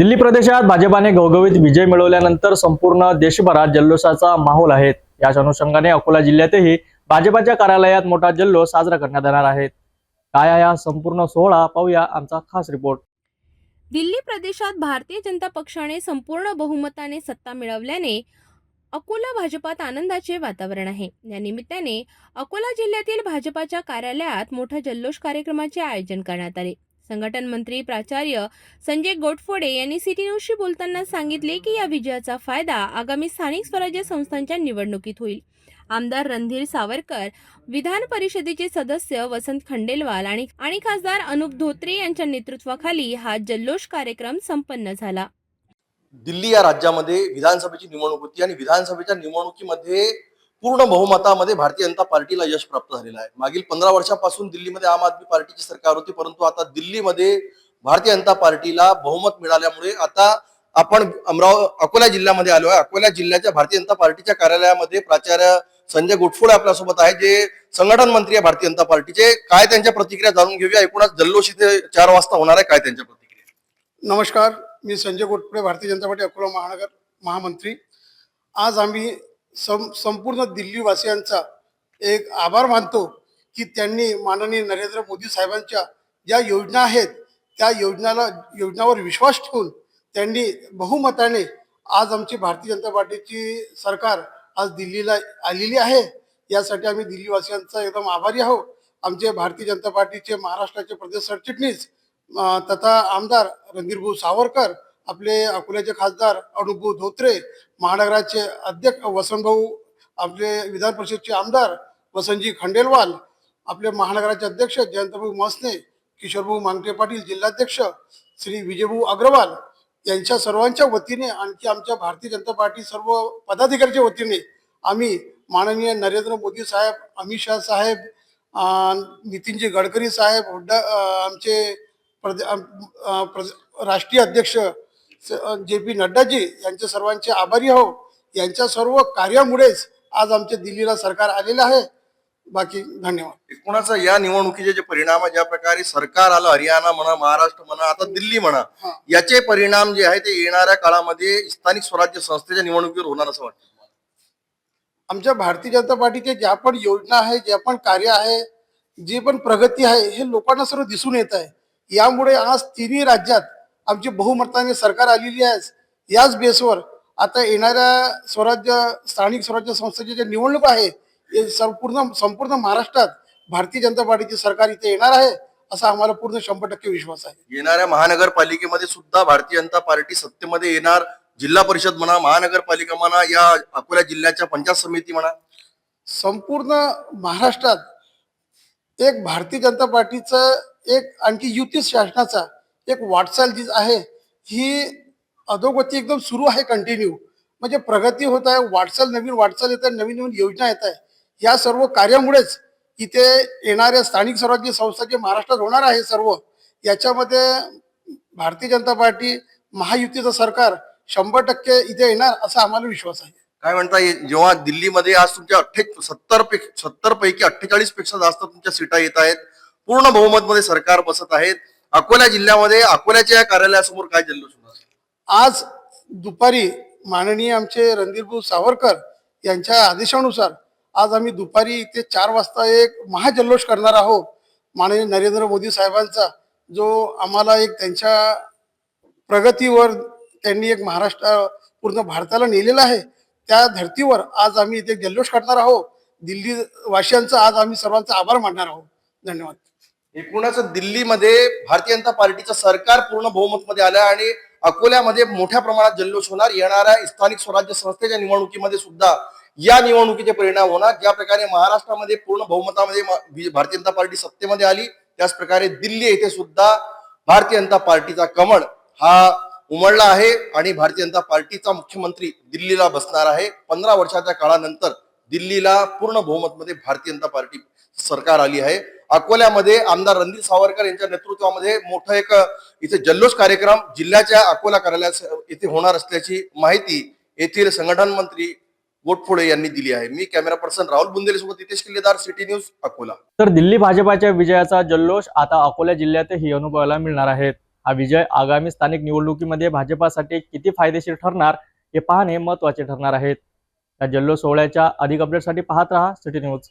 दिल्ली प्रदेशात भाजपाने घवघवीत विजय मिळवल्यानंतर संपूर्ण देशभरात जल्लोषाचा माहोल आहे. याच अनुषंगाने अकोला जिल्ह्यातही भाजपाच्या कार्यालयात मोठा जल्लोष साजरा करण्यात येणार आहे. काय या संपूर्ण सोहळा पाहूया आमचा खास रिपोर्ट. दिल्ली प्रदेशात भारतीय जनता पक्षाने संपूर्ण बहुमताने सत्ता मिळवल्याने अकोला भाजपात आनंदाचे वातावरण आहे. या निमित्ताने अकोला जिल्ह्यातील भाजपाच्या कार्यालयात मोठा जल्लोष कार्यक्रमाचे आयोजन करण्यात आले. संघटन मंत्री प्राचार्य संजय गोटफोडे यांनी सिटी न्यूजशी बोलताना सांगितले की या विजयाचा फायदा आगामी स्थानिक स्वराज्य संस्थांच्या निवडणुकीत होईल. आमदार रणधीर सावरकर विधान परिषदेचे सदस्य वसंत खंडेलवाल आणि आणि खासदार अनुप धोत्रे यांच्या नेतृत्वाखाली हा जल्लोष कार्यक्रम संपन्न झाला. दिल्ली या राज्यामध्ये विधानसभेची निवडणूक होती आणि विधानसभेच्या निवडणुकीमध्ये पूर्ण बहुमतामध्ये भारतीय जनता पार्टीला यश प्राप्त झालेलं आहे. मागील पंधरा वर्षापासून दिल्लीमध्ये आम आदमी पार्टीची सरकार होती परंतु आता दिल्लीमध्ये भारतीय जनता पार्टीला बहुमत मिळाल्यामुळे आता आपण अमराव अकोला जिल्ह्यामध्ये आलो आहे. अकोला जिल्ह्याच्या भारतीय जनता पार्टीच्या कार्यालयामध्ये प्राचार्य संजय गोटफोडे आपल्यासोबत आहे जे संघटन मंत्री आहे भारतीय जनता पार्टीचे. काय त्यांच्या प्रतिक्रिया जाणून घेऊया? एकूणच जल्लोष इथे चार वाजता होणार आहे. काय त्यांच्या प्रतिक्रिया? नमस्कार. मी संजय गोटफोडे भारतीय जनता पार्टी अकोला महानगर महामंत्री. आज आम्ही सं संपूर्ण दिल्लीवासियांचा एक आभार मानतो की त्यांनी माननीय नरेंद्र मोदी साहेबांच्या ज्या योजना आहेत त्या योजनाला योजनावर विश्वास ठेवून त्यांनी बहुमताने आज आमची भारतीय जनता पार्टीची सरकार आज दिल्लीला आलेली आहे. यासाठी आम्ही दिल्लीवासियांचा एकदम आभारी आहोत. आमचे भारतीय जनता पार्टीचे महाराष्ट्राचे प्रदेश सरचिटणीस तथा आमदार रणधीरभाऊ सावरकर आपले अकोल्याचे खासदार अनुभाऊ धोत्रे महानगराचे अध्यक्ष वसंतभाऊ आपले विधान परिषदचे आमदार वसंतजी खंडेलवाल आपले महानगराचे अध्यक्ष जयंतभाऊ मसने किशोरभाऊ मांगटे पाटील जिल्हाध्यक्ष श्री विजयभाऊ अग्रवाल यांच्या सर्वांच्या वतीने आणखी आमच्या भारतीय जनता पार्टी सर्व पदाधिकाऱ्याच्या वतीने आम्ही माननीय नरेंद्र मोदी साहेब अमित शाह साहेब नितीनजी गडकरी साहेब हुड्डा आमचे प्रदे अं, प्रद- राष्ट्रीय अध्यक्ष जे पी नड्डाजी यांचे सर्वांचे आभारी आहो यांच्या सर्व कार्यामुळेच आज आमच्या दिल्लीला सरकार आलेलं आहे. बाकी धन्यवाद. एकूणच या निवडणुकीचे जे परिणाम ज्या प्रकारे सरकार आलं हरियाणा म्हणा महाराष्ट्र म्हणा आता दिल्ली म्हणा. याचे परिणाम जे आहे ते येणाऱ्या काळामध्ये स्थानिक स्वराज्य संस्थेच्या निवडणुकीवर होणार असं वाटतं. आमच्या भारतीय जनता पार्टीचे ज्या पण योजना आहे ज्या पण कार्य आहे जी पण प्रगती आहे हे लोकांना सर्व दिसून येत आहे. यामुळे आज तिन्ही राज्यात आमची बहुमताने सरकार आलेली आहे. याच बेसवर आता येणाऱ्या स्वराज्य स्थानिक स्वराज्य संस्थेची जे निवडणूक आहे हे संपूर्ण संपूर्ण महाराष्ट्रात भारतीय जनता पार्टीचे सरकार इथे येणार आहे असा आम्हाला पूर्ण शंभर टक्के विश्वास आहे. येणाऱ्या महानगरपालिकेमध्ये सुद्धा भारतीय जनता पार्टी सत्तेमध्ये येणार. जिल्हा परिषद म्हणा महानगरपालिका म्हणा या अकोला जिल्ह्याच्या पंचायत समिती म्हणा. संपूर्ण महाराष्ट्रात एक भारतीय जनता पार्टीचं एक आणखी युती शासनाचा एक वाटचाल जी आहे ही अधोगती एकदम सुरू आहे कंटिन्यू म्हणजे प्रगती होत आहे वाटचाल नवीन वाटचाल येत आहे नवीन नवीन योजना येत आहे. या सर्व कार्यामुळेच इथे येणाऱ्या स्थानिक स्वराज्य संस्था जे महाराष्ट्रात होणार आहे सर्व याच्यामध्ये भारतीय जनता पार्टी महायुतीचं सरकार शंभर टक्के इथे येणार असा आम्हाला विश्वास आहे. काय म्हणता जेव्हा दिल्लीमध्ये आज तुमच्या अठ्ठे सत्तर सत्तर पैकी अठ्ठेचाळीसपेक्षा जास्त तुमच्या सीटा येत आहेत पूर्ण बहुमत मध्ये सरकार बसत आहेत अकोला जिल्ह्यामध्ये अकोल्याच्या या कार्यालयासमोर काय जल्लोष होणार? आज दुपारी माननीय आमचे रणधीरभाऊ सावरकर यांच्या आदेशानुसार आज आम्ही दुपारी इथे चार वाजता एक महाजल्लोष करणार आहोत. माननीय नरेंद्र मोदी साहेबांचा जो आम्हाला एक त्यांच्या प्रगतीवर त्यांनी एक महाराष्ट्र पूर्ण भारताला नेलेला आहे. त्या धर्तीवर आज आम्ही इथे जल्लोष करणार आहोत. दिल्ली वासियांचा आज आम्ही सर्वांचा आभार मानणार आहोत. धन्यवाद. एकूणच दिल्लीमध्ये भारतीय जनता पार्टीचं सरकार पूर्ण बहुमत मध्ये आलं आणि अकोल्यामध्ये मोठ्या प्रमाणात जल्लोष होणार. येणाऱ्या स्थानिक स्वराज्य संस्थेच्या निवडणुकीमध्ये सुद्धा या निवडणुकीचे परिणाम होणार. ज्या प्रकारे महाराष्ट्रामध्ये पूर्ण बहुमतामध्ये भारतीय जनता पार्टी सत्तेमध्ये आली त्याच प्रकारे दिल्ली येथे सुद्धा भारतीय जनता पार्टीचा कमळ हा उमळला आहे आणि भारतीय जनता पार्टीचा मुख्यमंत्री दिल्लीला बसणार आहे. पंधरा वर्षाच्या काळानंतर दिल्लीला पूर्ण बहुमतमध्ये भारतीय जनता पार्टी सरकार आली आहे. अकोल्यामध्ये आमदार रणधीर सावरकर यांच्या नेतृत्वामध्ये मोठं एक इथे जल्लोष कार्यक्रम जिल्ह्याच्या अकोला कार्यालयात इथे होणार असल्याची माहिती येथील संघटन मंत्री गोटफोडे यांनी दिली आहे. मी कॅमेरा पर्सन राहुल बुंदेले सोबत नितेश किल्लेदार सिटी न्यूज अकोला. तर दिल्ली भाजपाच्या विजयाचा जल्लोष आता अकोला जिल्ह्यातही अनुभवायला मिळणार आहेत हा विजय आगामी स्थानिक निवडणुकीमध्ये भाजपासाठी किती फायदेशीर ठरणार हे पाहणे महत्त्वाचे ठरणार आहेत या जल्लोष सोहळ्याच्या अधिक अपडेटसाठी पाहत रहा सिटी न्यूज.